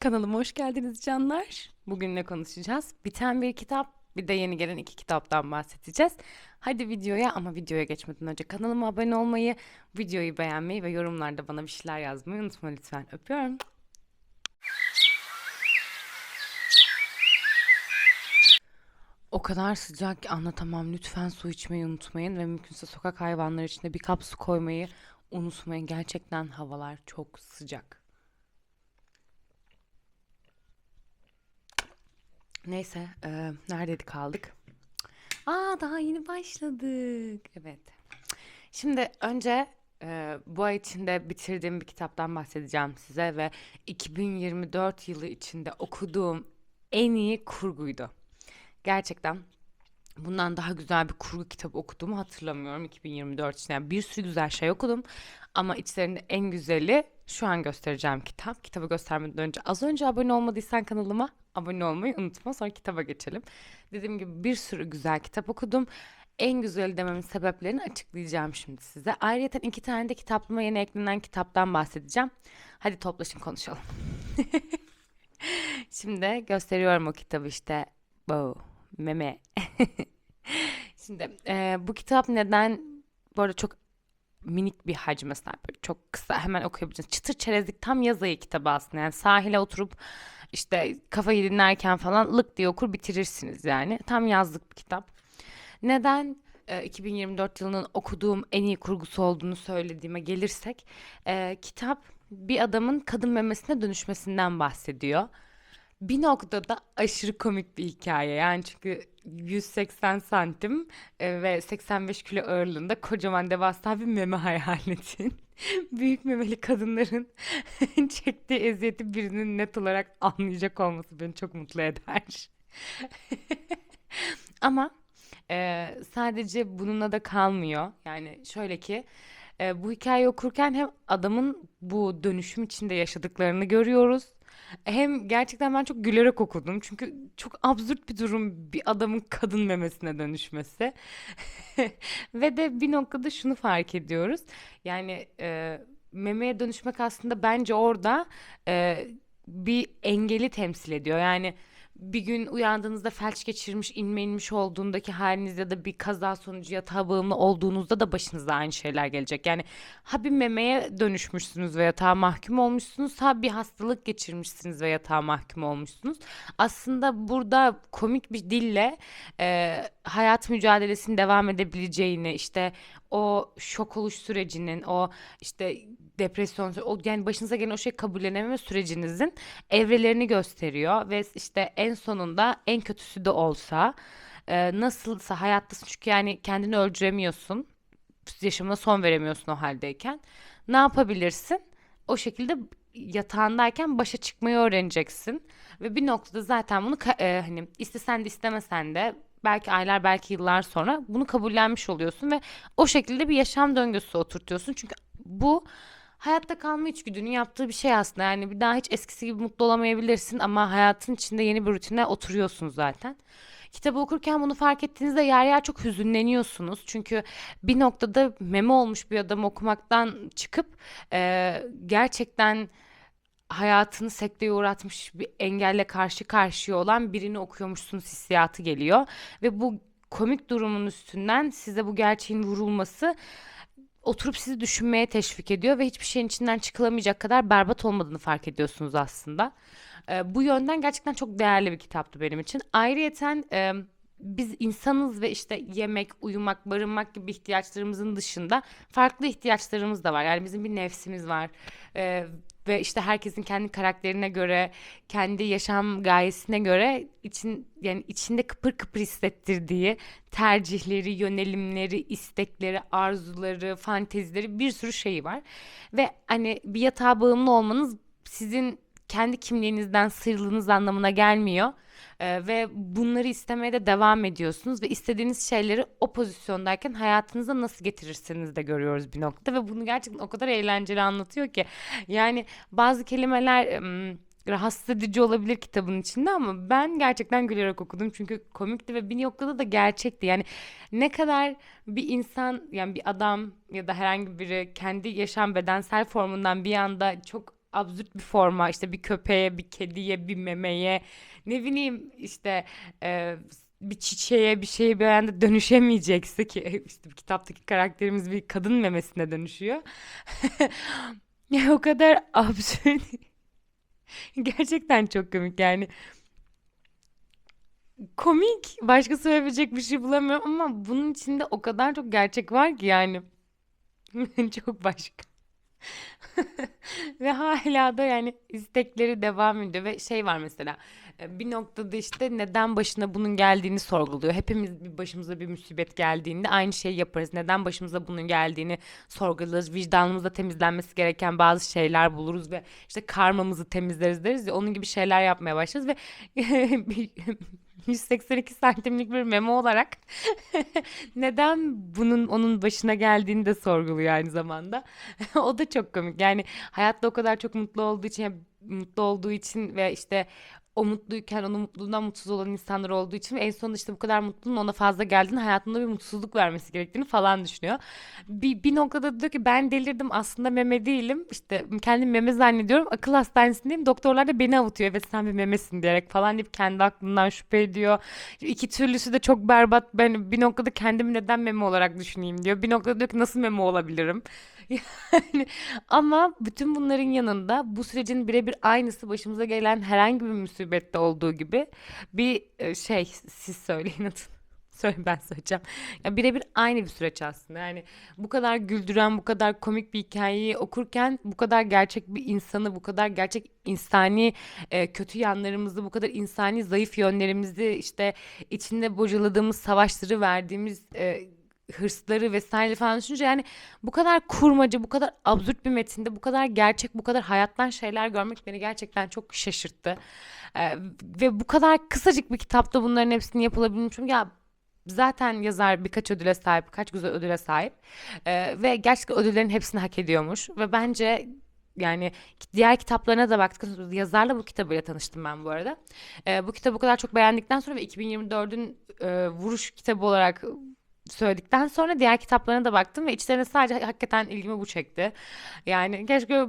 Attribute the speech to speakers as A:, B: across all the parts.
A: Kanalıma hoş geldiniz canlar. Bugün ne konuşacağız? Biten bir kitap, bir de yeni gelen iki kitaptan bahsedeceğiz. Hadi videoya ama videoya geçmeden önce kanalıma abone olmayı, videoyu beğenmeyi ve yorumlarda bana bir şeyler yazmayı unutma lütfen. Öpüyorum. O kadar sıcak ki anlatamam. Lütfen su içmeyi unutmayın ve mümkünse sokak hayvanları için de bir kap su koymayı unutmayın. Gerçekten havalar çok sıcak. Neyse, e, neredeydik kaldık? Aa, daha yeni başladık. Evet. Şimdi önce e, bu ay içinde bitirdiğim bir kitaptan bahsedeceğim size ve 2024 yılı içinde okuduğum en iyi kurguydu. Gerçekten bundan daha güzel bir kurgu kitabı okuduğumu hatırlamıyorum 2024 için. Yani bir sürü güzel şey okudum ama içlerinde en güzeli şu an göstereceğim kitap. Kitabı göstermeden önce az önce abone olmadıysan kanalıma abone olmayı unutma. Sonra kitaba geçelim. Dediğim gibi bir sürü güzel kitap okudum. En güzeli dememin sebeplerini açıklayacağım şimdi size. Ayrıca iki tane de kitaplığıma yeni eklenen kitaptan bahsedeceğim. Hadi toplaşın konuşalım. Şimdi gösteriyorum o kitabı işte. Bu meme. Şimdi e, bu kitap neden bu arada çok minik bir hacme sahip. Böyle çok kısa hemen okuyabileceğiniz. Çıtır çerezlik tam yaz ayı kitabı aslında. Yani sahile oturup işte kafayı dinlerken falan lık diye okur bitirirsiniz yani. Tam yazlık bir kitap. Neden e, 2024 yılının okuduğum en iyi kurgusu olduğunu söylediğime gelirsek e, kitap bir adamın kadın memesine dönüşmesinden bahsediyor. Bir noktada aşırı komik bir hikaye yani çünkü 180 santim e, ve 85 kilo ağırlığında kocaman devasa bir meme hayal edin. Büyük memeli kadınların çektiği eziyeti birinin net olarak anlayacak olması beni çok mutlu eder. Ama e, sadece bununla da kalmıyor. Yani şöyle ki e, bu hikayeyi okurken hem adamın bu dönüşüm içinde yaşadıklarını görüyoruz. Hem gerçekten ben çok gülerek okudum. Çünkü çok absürt bir durum bir adamın kadın memesine dönüşmesi. Ve de bir noktada şunu fark ediyoruz. Yani e, memeye dönüşmek aslında bence orada e, bir engeli temsil ediyor. Yani bir gün uyandığınızda felç geçirmiş, inme inmiş olduğundaki haliniz ya da bir kaza sonucu yatağa bağımlı olduğunuzda da başınıza aynı şeyler gelecek. Yani ha bir memeye dönüşmüşsünüz ve yatağa mahkum olmuşsunuz, ha bir hastalık geçirmişsiniz ve yatağa mahkum olmuşsunuz. Aslında burada komik bir dille e, hayat mücadelesinin devam edebileceğini, işte o şok oluş sürecinin, o işte depresyon, o yani başınıza gelen o şey kabullenememe sürecinizin evrelerini gösteriyor ve işte en sonunda en kötüsü de olsa e, nasılsa hayattasın çünkü yani kendini öldüremiyorsun. Yaşamına son veremiyorsun o haldeyken. Ne yapabilirsin? O şekilde yatağındayken başa çıkmayı öğreneceksin ve bir noktada zaten bunu e, hani istesen de istemesen de belki aylar belki yıllar sonra bunu kabullenmiş oluyorsun ve o şekilde bir yaşam döngüsü oturtuyorsun. Çünkü bu hayatta kalma içgüdünün yaptığı bir şey aslında. Yani bir daha hiç eskisi gibi mutlu olamayabilirsin ama hayatın içinde yeni bir rutine oturuyorsun zaten. Kitabı okurken bunu fark ettiğinizde yer yer çok hüzünleniyorsunuz. Çünkü bir noktada meme olmuş bir adamı okumaktan çıkıp e, gerçekten hayatını sekteye uğratmış bir engelle karşı karşıya olan birini okuyormuşsunuz hissiyatı geliyor. Ve bu komik durumun üstünden size bu gerçeğin vurulması oturup sizi düşünmeye teşvik ediyor ve hiçbir şeyin içinden çıkılamayacak kadar berbat olmadığını fark ediyorsunuz aslında. E, bu yönden gerçekten çok değerli bir kitaptı benim için. Ayrıyeten e, biz insanız ve işte yemek, uyumak, barınmak gibi ihtiyaçlarımızın dışında farklı ihtiyaçlarımız da var. Yani bizim bir nefsimiz var. E, ve işte herkesin kendi karakterine göre, kendi yaşam gayesine göre için yani içinde kıpır kıpır hissettirdiği tercihleri, yönelimleri, istekleri, arzuları, fantezileri bir sürü şeyi var. Ve hani bir yatağa bağımlı olmanız sizin kendi kimliğinizden sıyrıldığınız anlamına gelmiyor. Ee, ve bunları istemeye de devam ediyorsunuz ve istediğiniz şeyleri o pozisyondayken hayatınıza nasıl getirirsiniz de görüyoruz bir nokta ve bunu gerçekten o kadar eğlenceli anlatıyor ki yani bazı kelimeler rahatsız edici olabilir kitabın içinde ama ben gerçekten gülerek okudum çünkü komikti ve bir noktada da gerçekti. Yani ne kadar bir insan yani bir adam ya da herhangi biri kendi yaşam bedensel formundan bir anda çok absürt bir forma işte bir köpeğe, bir kediye, bir memeye ne bileyim işte e, bir çiçeğe bir şeye bir anda dönüşemeyecekse ki işte kitaptaki karakterimiz bir kadın memesine dönüşüyor. Ya o kadar absürt. Gerçekten çok komik yani. Komik. Başka söyleyebilecek bir şey bulamıyorum ama bunun içinde o kadar çok gerçek var ki yani. Çok başka. Ve hala da yani istekleri devam ediyor ve şey var mesela e, bir noktada işte neden başına bunun geldiğini sorguluyor. Hepimiz bir başımıza bir musibet geldiğinde aynı şeyi yaparız. Neden başımıza bunun geldiğini sorgularız. Vicdanımızda temizlenmesi gereken bazı şeyler buluruz ve işte karmamızı temizleriz deriz ya onun gibi şeyler yapmaya başlarız ve 182 santimlik bir memo olarak neden bunun onun başına geldiğini de sorguluyor aynı zamanda. O da çok komik. Yani hayatta o kadar çok mutlu olduğu için, mutlu olduğu için ve işte o mutluyken onun mutluluğundan mutsuz olan insanlar olduğu için en sonunda işte bu kadar mutluluğun ona fazla geldiğini hayatında bir mutsuzluk vermesi gerektiğini falan düşünüyor. Bir, bir noktada diyor ki ben delirdim aslında meme değilim işte kendim meme zannediyorum akıl hastanesindeyim doktorlar da beni avutuyor evet sen bir memesin diyerek falan deyip kendi aklından şüphe ediyor. İki türlüsü de çok berbat ben bir noktada kendimi neden meme olarak düşüneyim diyor. Bir noktada diyor ki nasıl meme olabilirim? Yani ama bütün bunların yanında bu sürecin birebir aynısı başımıza gelen herhangi bir musibette olduğu gibi bir e, şey siz söyleyin adını. Söyle ben söyleyeceğim. Ya birebir aynı bir süreç aslında. Yani bu kadar güldüren, bu kadar komik bir hikayeyi okurken bu kadar gerçek bir insanı, bu kadar gerçek insani e, kötü yanlarımızı, bu kadar insani zayıf yönlerimizi işte içinde bocaladığımız savaşları verdiğimiz e, hırsları vesaire falan düşününce yani bu kadar kurmaca, bu kadar absürt bir metinde, bu kadar gerçek, bu kadar hayattan şeyler görmek beni gerçekten çok şaşırttı. Ee, ve bu kadar kısacık bir kitapta bunların hepsini yapılabilmişim. Ya zaten yazar birkaç ödüle sahip, kaç güzel ödüle sahip Ee, ve gerçekten ödüllerin hepsini hak ediyormuş ve bence yani diğer kitaplarına da baktık. Yazarla bu kitabıyla tanıştım ben bu arada. Ee, bu kitabı bu kadar çok beğendikten sonra ve 2024'ün e, vuruş kitabı olarak söyledikten sonra diğer kitaplarına da baktım ve içlerine sadece hakikaten ilgimi bu çekti. Yani keşke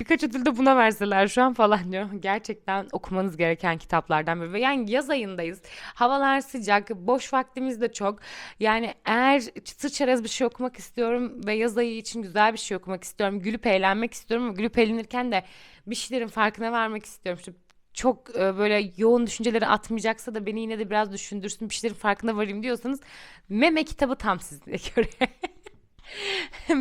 A: birkaç ödül de buna verseler şu an falan diyor. Gerçekten okumanız gereken kitaplardan biri. Yani yaz ayındayız. Havalar sıcak, boş vaktimiz de çok. Yani eğer çıtır çerez bir şey okumak istiyorum ve yaz ayı için güzel bir şey okumak istiyorum. Gülüp eğlenmek istiyorum. Gülüp eğlenirken de bir şeylerin farkına varmak istiyorum. İşte çok e, böyle yoğun düşünceleri atmayacaksa da beni yine de biraz düşündürsün bir şeylerin farkına varayım diyorsanız meme kitabı tam size göre.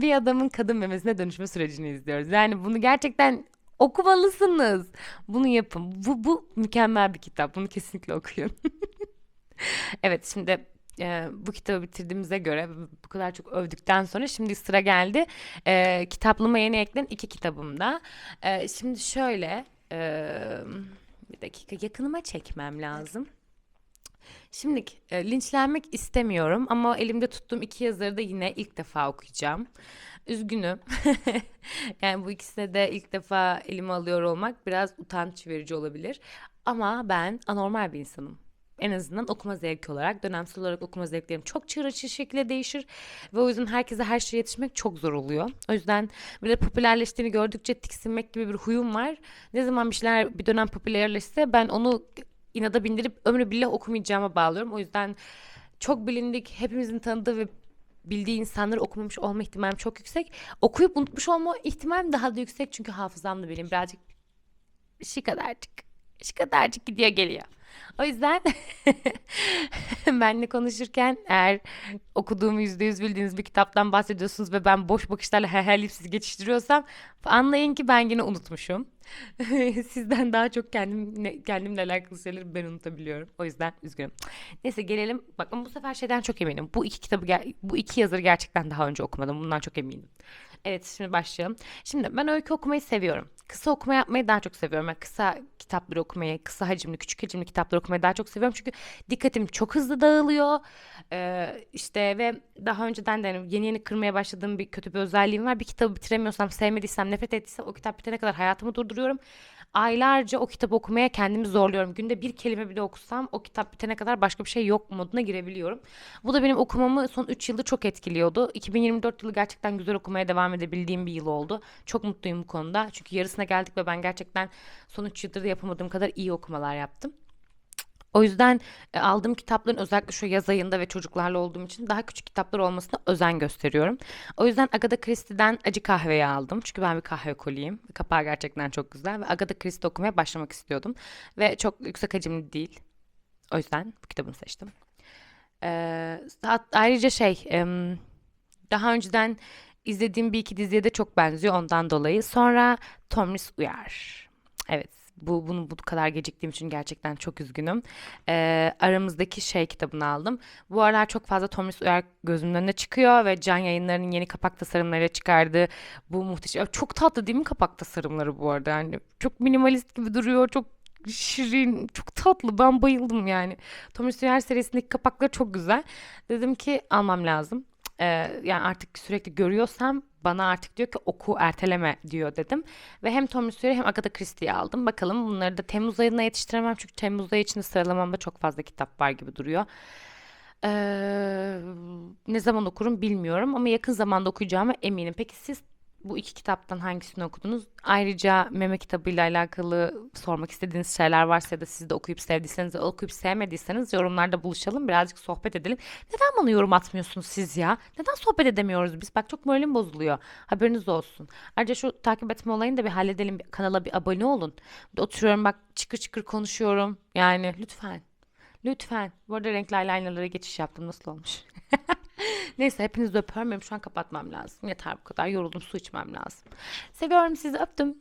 A: bir adamın kadın memesine dönüşme sürecini izliyoruz. Yani bunu gerçekten okumalısınız. Bunu yapın. Bu, bu mükemmel bir kitap. Bunu kesinlikle okuyun. evet şimdi e, bu kitabı bitirdiğimize göre bu kadar çok övdükten sonra şimdi sıra geldi. E, kitaplığıma yeni eklenen iki kitabımda. E, şimdi şöyle Eee, bir dakika yakınıma çekmem lazım. Şimdi e, linçlenmek istemiyorum ama elimde tuttuğum iki yazarı da yine ilk defa okuyacağım. Üzgünüm. Yani bu ikisine de ilk defa elime alıyor olmak biraz utanç verici olabilir. Ama ben anormal bir insanım. En azından okuma zevki olarak, dönemsel olarak okuma zevklerim çok çığır açıcı şekilde değişir. Ve o yüzden herkese her şeye yetişmek çok zor oluyor. O yüzden böyle popülerleştiğini gördükçe tiksinmek gibi bir huyum var. Ne zaman bir şeyler bir dönem popülerleşse ben onu inada bindirip ömrü billah okumayacağıma bağlıyorum. O yüzden çok bilindik, hepimizin tanıdığı ve bildiği insanları okumamış olma ihtimalim çok yüksek. Okuyup unutmuş olma ihtimalim daha da yüksek çünkü hafızam da benim birazcık şu kadarcık, şu kadarcık gidiyor geliyor. O yüzden benle konuşurken eğer okuduğumu yüzde yüz bildiğiniz bir kitaptan bahsediyorsunuz ve ben boş bakışlarla her sizi geçiştiriyorsam anlayın ki ben yine unutmuşum. Sizden daha çok kendim, kendimle alakalı şeyleri ben unutabiliyorum. O yüzden üzgünüm. Neyse gelelim. Bakın bu sefer şeyden çok eminim. Bu iki kitabı, bu iki yazarı gerçekten daha önce okumadım. Bundan çok eminim. Evet şimdi başlayalım. Şimdi ben öykü okumayı seviyorum. Kısa okuma yapmayı daha çok seviyorum. Yani kısa kitapları okumayı, kısa hacimli, küçük hacimli kitapları okumayı daha çok seviyorum. Çünkü dikkatim çok hızlı dağılıyor. Ee, işte ve daha önceden de yani yeni yeni kırmaya başladığım bir kötü bir özelliğim var. Bir kitabı bitiremiyorsam, sevmediysem, nefret ettiysem o kitap bitene kadar hayatımı durduruyorum. Aylarca o kitabı okumaya kendimi zorluyorum. Günde bir kelime bile okusam o kitap bitene kadar başka bir şey yok moduna girebiliyorum. Bu da benim okumamı son 3 yılda çok etkiliyordu. 2024 yılı gerçekten güzel okumaya devam edebildiğim bir yıl oldu. Çok mutluyum bu konuda. Çünkü yarısına geldik ve ben gerçekten son 3 yıldır da yapamadığım kadar iyi okumalar yaptım. O yüzden e, aldığım kitapların özellikle şu yaz ayında ve çocuklarla olduğum için daha küçük kitaplar olmasına özen gösteriyorum. O yüzden Agatha Christie'den Acı Kahve'yi aldım. Çünkü ben bir kahve koliyim. Kapağı gerçekten çok güzel ve Agatha Christie okumaya başlamak istiyordum. Ve çok yüksek hacimli değil. O yüzden bu kitabını seçtim. Ee, ayrıca şey, daha önceden izlediğim bir iki diziye de çok benziyor ondan dolayı. Sonra Tomris Uyar. Evet, bu bunu bu kadar geciktiğim için gerçekten çok üzgünüm. Ee, aramızdaki şey kitabını aldım. Bu aralar çok fazla Tomris Uyar gözümün önüne çıkıyor ve Can Yayınları'nın yeni kapak tasarımları çıkardı. Bu muhteşem. Çok tatlı değil mi kapak tasarımları bu arada? Yani çok minimalist gibi duruyor. Çok şirin, çok tatlı. Ben bayıldım yani. Tomris Uyar serisindeki kapakları çok güzel. Dedim ki almam lazım. Ee, yani artık sürekli görüyorsam bana artık diyor ki oku erteleme diyor dedim. Ve hem Tom Sawyer hem Agatha Christie'yi aldım. Bakalım bunları da Temmuz ayına yetiştiremem çünkü Temmuz ayı içinde sıralamamda çok fazla kitap var gibi duruyor. Ee, ne zaman okurum bilmiyorum ama yakın zamanda okuyacağıma eminim. Peki siz bu iki kitaptan hangisini okudunuz? Ayrıca meme kitabıyla alakalı sormak istediğiniz şeyler varsa ya da siz de okuyup sevdiyseniz okuyup sevmediyseniz yorumlarda buluşalım. Birazcık sohbet edelim. Neden bana yorum atmıyorsunuz siz ya? Neden sohbet edemiyoruz biz? Bak çok moralim bozuluyor. Haberiniz olsun. Ayrıca şu takip etme olayını da bir halledelim. Kanala bir abone olun. Oturuyorum bak çıkır çıkır konuşuyorum. Yani lütfen. Lütfen. Bu arada renkli eyelinerlara geçiş yaptım. Nasıl olmuş? Neyse hepinizi öpüyorum. Benim şu an kapatmam lazım. Yeter bu kadar. Yoruldum. Su içmem lazım. Seviyorum sizi. Öptüm.